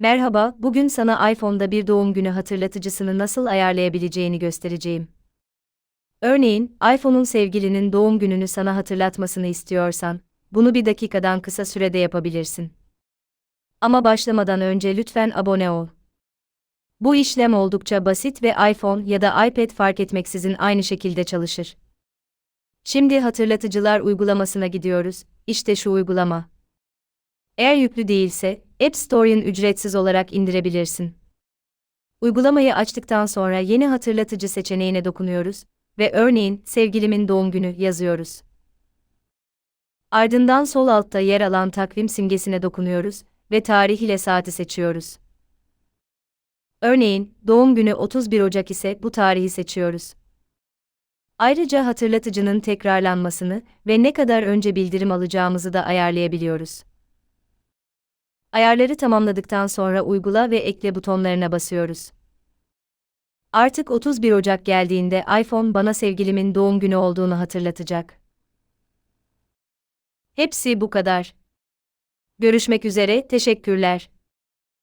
Merhaba, bugün sana iPhone'da bir doğum günü hatırlatıcısını nasıl ayarlayabileceğini göstereceğim. Örneğin, iPhone'un sevgilinin doğum gününü sana hatırlatmasını istiyorsan, bunu bir dakikadan kısa sürede yapabilirsin. Ama başlamadan önce lütfen abone ol. Bu işlem oldukça basit ve iPhone ya da iPad fark etmeksizin aynı şekilde çalışır. Şimdi hatırlatıcılar uygulamasına gidiyoruz. İşte şu uygulama. Eğer yüklü değilse, App Store'un ücretsiz olarak indirebilirsin. Uygulamayı açtıktan sonra yeni hatırlatıcı seçeneğine dokunuyoruz ve örneğin sevgilimin doğum günü yazıyoruz. Ardından sol altta yer alan takvim simgesine dokunuyoruz ve tarih ile saati seçiyoruz. Örneğin doğum günü 31 Ocak ise bu tarihi seçiyoruz. Ayrıca hatırlatıcının tekrarlanmasını ve ne kadar önce bildirim alacağımızı da ayarlayabiliyoruz. Ayarları tamamladıktan sonra uygula ve ekle butonlarına basıyoruz. Artık 31 Ocak geldiğinde iPhone bana sevgilimin doğum günü olduğunu hatırlatacak. Hepsi bu kadar. Görüşmek üzere, teşekkürler.